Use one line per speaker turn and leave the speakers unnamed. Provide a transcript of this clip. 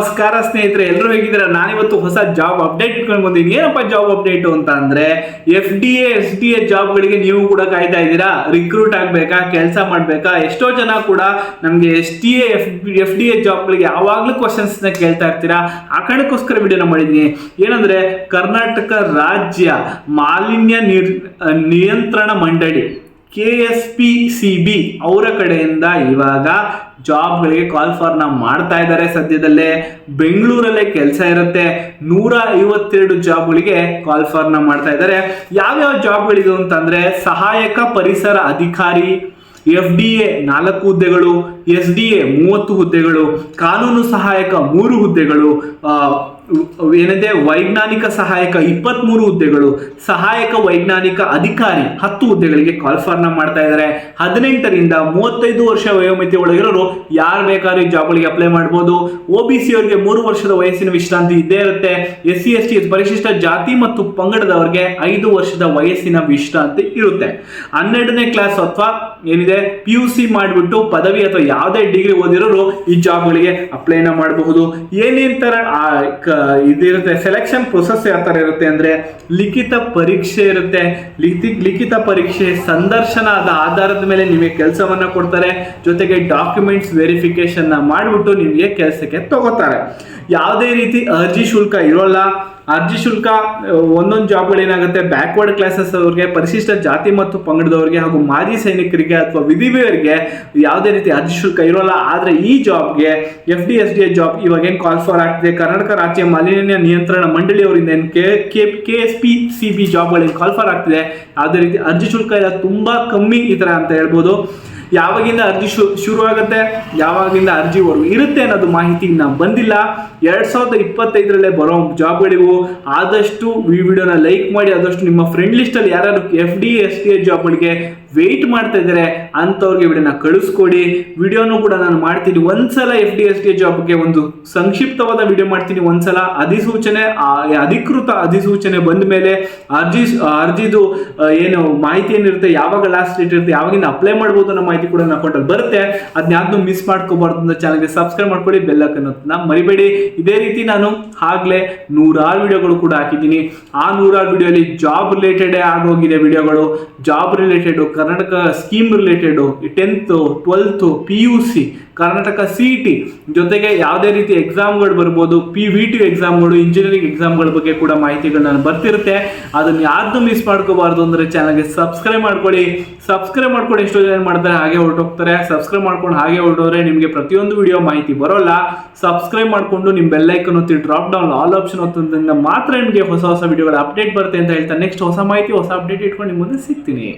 ನಮಸ್ಕಾರ ಸ್ನೇಹಿತರೆ, ಎಲ್ಲರೂ ಹೇಗಿದ್ದೀರಾ? ನಾನಿವತ್ತು ಹೊಸ ಜಾಬ್ ಅಪ್ಡೇಟ್ ಇಟ್ಕೊಂಡು ಬಂದಿದ್ದೀನಿ. ಏನಪ್ಪ ಜಾಬ್ ಅಪ್ಡೇಟ್ ಅಂತ ಅಂದ್ರೆ F D A S D A ಜಾಬ್ಗಳಿಗೆ ನೀವು ಕೂಡ ಕಾಯ್ತಾ ಇದ್ದೀರಾ? ರಿಕ್ರೂಟ್ ಆಗ್ಬೇಕಾ? ಕೆಲಸ ಮಾಡ್ಬೇಕಾ? ಎಷ್ಟೋ ಜನ ಕೂಡ ನಮಗೆ S T A F F D A ಜಾಬ್ಗಳಿಗೆ ಯಾವಾಗಲೂ ಕ್ವಶನ್ಸ್ನ ಕೇಳ್ತಾ ಇರ್ತೀರಾ? ಆ ಕಾರಣಕ್ಕೋಸ್ಕರ ವಿಡಿಯೋನ ಮಾಡಿದ್ದೀನಿ. ಏನಂದ್ರೆ, ಕರ್ನಾಟಕ ರಾಜ್ಯ ಮಾಲಿನ್ಯ ನಿರ್, ನಿಯಂತ್ರಣ ಮಂಡಳಿ. K S P C B ಅವರ ಕಡೆಯಿಂದ ಇವಾಗ ಜಾಬ್ಗಳಿಗೆ ಕಾಲ್ ಫಾರ್ನ ಮಾಡ್ತಾ ಇದ್ದಾರೆ ಸದ್ಯದಲ್ಲೇ. ಬೆಂಗಳೂರಲ್ಲೇ ಕೆಲಸ ಇರುತ್ತೆ. ನೂರ ಐವತ್ತೆರಡು ಜಾಬ್ಗಳಿಗೆ ಕಾಲ್ ಫಾರ್ನ ಮಾಡ್ತಾ ಇದ್ದಾರೆ. ಯಾವ್ಯಾವ ಜಾಬ್ಗಳಿದು ಅಂತಂದ್ರೆ ಸಹಾಯಕ ಪರಿಸರ ಅಧಿಕಾರಿ ಎಫ್ ಡಿ ಎ ನಾಲ್ಕು ಹುದ್ದೆಗಳು ಎಸ್ ಡಿ ಎ ಮೂವತ್ತು ಹುದ್ದೆಗಳು, ಕಾನೂನು ಸಹಾಯಕ ಮೂರು ಹುದ್ದೆಗಳು ಏನಿದೆ ವೈಜ್ಞಾನಿಕ ಸಹಾಯಕ ಇಪ್ಪತ್ಮೂರು ಹುದ್ದೆಗಳು, ಸಹಾಯಕ ವೈಜ್ಞಾನಿಕ ಅಧಿಕಾರಿ ಹತ್ತು ಹುದ್ದೆಗಳಿಗೆ ಕಾಲ್ ಫಾರ್ನ ಮಾಡ್ತಾ ಇದ್ದಾರೆ ಹದಿನೆಂಟರಿಂದ ಮೂವತ್ತೈದು ವರ್ಷ ವಯೋಮಿತಿ ಒಳಗಿರೋರು ಯಾರು ಬೇಕಾದ್ರೂ ಈ ಜಾಬ್ಗಳಿಗೆ ಅಪ್ಲೈ ಮಾಡ್ಬೋದು. ಒ ಬಿ ಸಿ ಅವರಿಗೆ ಮೂರು ವರ್ಷದ ವಯಸ್ಸಿನ ವಿಶ್ರಾಂತಿ ಇದ್ದೇ ಇರುತ್ತೆ. ಎಸ್ ಸಿ ಎಸ್ ಟಿ ಪರಿಶಿಷ್ಟ ಜಾತಿ ಮತ್ತು ಪಂಗಡದವರಿಗೆ ಐದು ವರ್ಷದ ವಯಸ್ಸಿನ ವಿಶ್ರಾಂತಿ ಇರುತ್ತೆ. ಹನ್ನೆರಡನೇ ಕ್ಲಾಸ್ ಅಥವಾ ಏನಿದೆ ಪಿ ಯು ಸಿ ಮಾಡಿಬಿಟ್ಟು ಪದವಿ ಅಥವಾ ಯಾವುದೇ ಡಿಗ್ರಿ ಓದಿರೋರು ಈ ಜಾಬ್ಗಳಿಗೆ ಅಪ್ಲೈನ ಮಾಡಬಹುದು. ಏನೇನ್ ತರ ಇದಿರುತ್ತೆ. ಸೆಲೆಕ್ಷನ್ ಪ್ರೊಸೆಸ್ ಯಾವ ಥರ ಇರುತ್ತೆ ಅಂದರೆ ಲಿಖಿತ ಪರೀಕ್ಷೆ ಇರುತ್ತೆ. ಲಿಖಿ, ಲಿಖಿತ ಪರೀಕ್ಷೆ ಸಂದರ್ಶನದ ಆಧಾರದ ಮೇಲೆ ನಿಮಗೆ ಕೆಲಸವನ್ನು ಕೊಡ್ತಾರೆ. ಜೊತೆಗೆ ಡಾಕ್ಯುಮೆಂಟ್ಸ್ ವೆರಿಫಿಕೇಷನ್ನ ಮಾಡಿಬಿಟ್ಟು ನಿಮಗೆ ಕೆಲಸಕ್ಕೆ ತಗೋತಾರೆ. ಯಾವುದೇ ರೀತಿ ಅರ್ಜಿ ಶುಲ್ಕ ಇರೋಲ್ಲ. ಅರ್ಜಿ ಶುಲ್ಕ ಒಂದೊಂದು ಜಾಬ್ಗಳು ಏನಾಗುತ್ತೆ ಬ್ಯಾಕ್ವರ್ಡ್ ಕ್ಲಾಸಸ್ ಅವ್ರಿಗೆ, ಪರಿಶಿಷ್ಟ ಜಾತಿ ಮತ್ತು ಪಂಗಡದವರಿಗೆ ಹಾಗೂ ಮಾಜಿ ಸೈನಿಕರಿಗೆ ಅಥವಾ ವಿಧಿವೆಯರಿಗೆ ಯಾವುದೇ ರೀತಿ ಅರ್ಜಿ ಶುಲ್ಕ ಇರೋಲ್ಲ. ಆದರೆ ಈ ಜಾಬ್ಗೆ F D S D A job ಇವಾಗ ಏನು ಕಾಲ್ ಫಾರ್ ಆಗ್ತಿದೆ? ಕರ್ನಾಟಕ ರಾಜ್ಯ ಮಾಲಿನ್ಯ ನಿಯಂತ್ರಣ ಮಂಡಳಿಯವರಿಂದ ಏನು K K K S P C B ಜಾಬ್ಗಳಿಗೆ call for ಆಗ್ತಿದೆ? ಯಾವುದೇ ರೀತಿ ಅರ್ಜಿ ಶುಲ್ಕ ಎಲ್ಲ ತುಂಬ ಕಮ್ಮಿ ಈ ಥರ ಅಂತ ಹೇಳ್ಬೋದು. ಯಾವಾಗಿಂದ ಅರ್ಜಿ ಶುರು ಆಗುತ್ತೆ ಯಾವಾಗಿಂದ ಅರ್ಜಿವರೆಗೂ ಇರುತ್ತೆ ಅನ್ನೋದು ಮಾಹಿತಿ ನಾವು ಬಂದಿಲ್ಲ. ಎರಡ್ ಸಾವಿರದ ಇಪ್ಪತ್ತೈದರಲ್ಲೇ ಬರೋ ಜಾಬ್ಗಳಿವು. ಆದಷ್ಟು ಈ ವಿಡಿಯೋನ ಲೈಕ್ ಮಾಡಿ, ಆದಷ್ಟು ನಿಮ್ಮ ಫ್ರೆಂಡ್ ಲಿಸ್ಟಲ್ಲಿ ಯಾರು F D S T A ಜಾಬ್ಗಳಿಗೆ wait ಮಾಡ್ತಾ ಇದ್ದಾರೆ, ಅಂಥವ್ರಿಗೆ ವಿಡಿಯೋನ ಕಳಿಸ್ಕೊಡಿ. ವಿಡಿಯೋನು ಕೂಡ ನಾನು ಮಾಡ್ತೀನಿ. ಒಂದ್ಸಲ ಎಫ್ ಡಿ ಎಸ್ ಟಿ ಜಾಬ್ಗೆ ಒಂದು ಸಂಕ್ಷಿಪ್ತವಾದ ವಿಡಿಯೋ ಮಾಡ್ತೀನಿ. ಒಂದ್ಸಲ ಅಧಿಸೂಚನೆ ಅಧಿಕೃತ ಅಧಿಸೂಚನೆ ಬಂದ ಮೇಲೆ ಅರ್ಜಿ, ಅರ್ಜಿದು ಏನು ಮಾಹಿತಿ ಏನಿರುತ್ತೆ, ಯಾವಾಗ ಲಾಸ್ಟ್ ಡೇಟ್ ಇರುತ್ತೆ, ಯಾವಾಗಿಂದ ಅಪ್ಲೈ ಮಾಡ್ಬೋದು ಅನ್ನೋ ಮಾಹಿತಿ ಕೂಡ ನನ್ನ ಅಕೌಂಟಲ್ಲಿ ಬರುತ್ತೆ. ಅದನ್ನ ಯಾವ್ದು ಮಿಸ್ ಮಾಡ್ಕೋಬಾರ್ದು ಅಂತ ಚಾನಲ್ಗೆ ಸಬ್ಸ್ಕ್ರೈಬ್ ಮಾಡ್ಕೊಳ್ಳಿ ಬೆಲ್ ಅನ್ನೋದನ್ನ ಮರಿಬೇಡಿ. ಇದೇ ರೀತಿ ನಾನು ಆಗ್ಲೇ ನೂರಾರು ವಿಡಿಯೋಗಳು ಕೂಡ ಹಾಕಿದ್ದೀನಿ. ಆ ನೂರಾರು ವಿಡಿಯೋಲಿ ಜಾಬ್ ರಿಲೇಟೆಡ್ ಆಗೋಗಿದೆ ವಿಡಿಯೋಗಳು job related Karnataka scheme related tenth twelfth P U C Karnataka C T ಜೊತೆಗೆ ಯಾವುದೇ ರೀತಿ ಎಕ್ಸಾಮ್ಗಳು ಬರ್ಬೋದು ಪಿ ವಿ ಟಿ ಎಕ್ಸಾಮ್ಗಳು ಇಂಜಿನಿಯರಿಂಗ್ ಎಕ್ಸಾಮ್ಗಳ ಬಗ್ಗೆ ಕೂಡ ಮಾಹಿತಿಗಳು ನಾನು ಬರ್ತಿರುತ್ತೆ. ಅದನ್ನು ಯಾರ್ದು ಮಿಸ್ ಮಾಡ್ಕೋಬಾರ್ದು ಅಂದರೆ ಚಾನಲ್ಗೆ ಸಬ್ಸ್ಕ್ರೈಬ್ ಮಾಡ್ಕೊಳ್ಳಿ. ಸಬ್ಸ್ಕ್ರೈಬ್ ಮಾಡ್ಕೊಳ್ಳಿ ಎಷ್ಟೋ ಜನ ಮಾಡ್ತಾರೆ ಹಾಗೆ ಹೊರಟೋಗ್ತಾರೆ. ಸಬ್ಸ್ಕ್ರೈಬ್ ಮಾಡ್ಕೊಂಡು ಹಾಗೆ ಹೊರಟೋದ್ರೆ ನಿಮಗೆ ಪ್ರತಿಯೊಂದು ವಿಡಿಯೋ ಮಾಹಿತಿ ಬರೋಲ್ಲ. ಸಬ್ಸ್ಕ್ರೈಬ್ ಮಾಡ್ಕೊಂಡು ನಿಮ್ಮ ಬೆಲ್ಲೈಕನ್ ಒತ್ತಿ ಡ್ರಾಪ್ ಡೌನ್ ಆಲ್ ಆಪ್ಷನ್ ಒತ್ತೋದ್ರಿಂದ ಮಾತ್ರ ನಿಮಗೆ ಹೊಸ ಹೊಸ ವಿಡಿಯೋಗಳ ಅಪ್ಡೇಟ್ ಬರುತ್ತೆ ಅಂತ ಹೇಳ್ತಾ ನೆಕ್ಸ್ಟ್ ಹೊಸ ಮಾಹಿತಿ, ಹೊಸ ಅಪ್ಡೇಟ್ ಇಟ್ಕೊಂಡು ನಿಮ್ಮ ಮುಂದೆ ಸಿಗ್ತೀನಿ.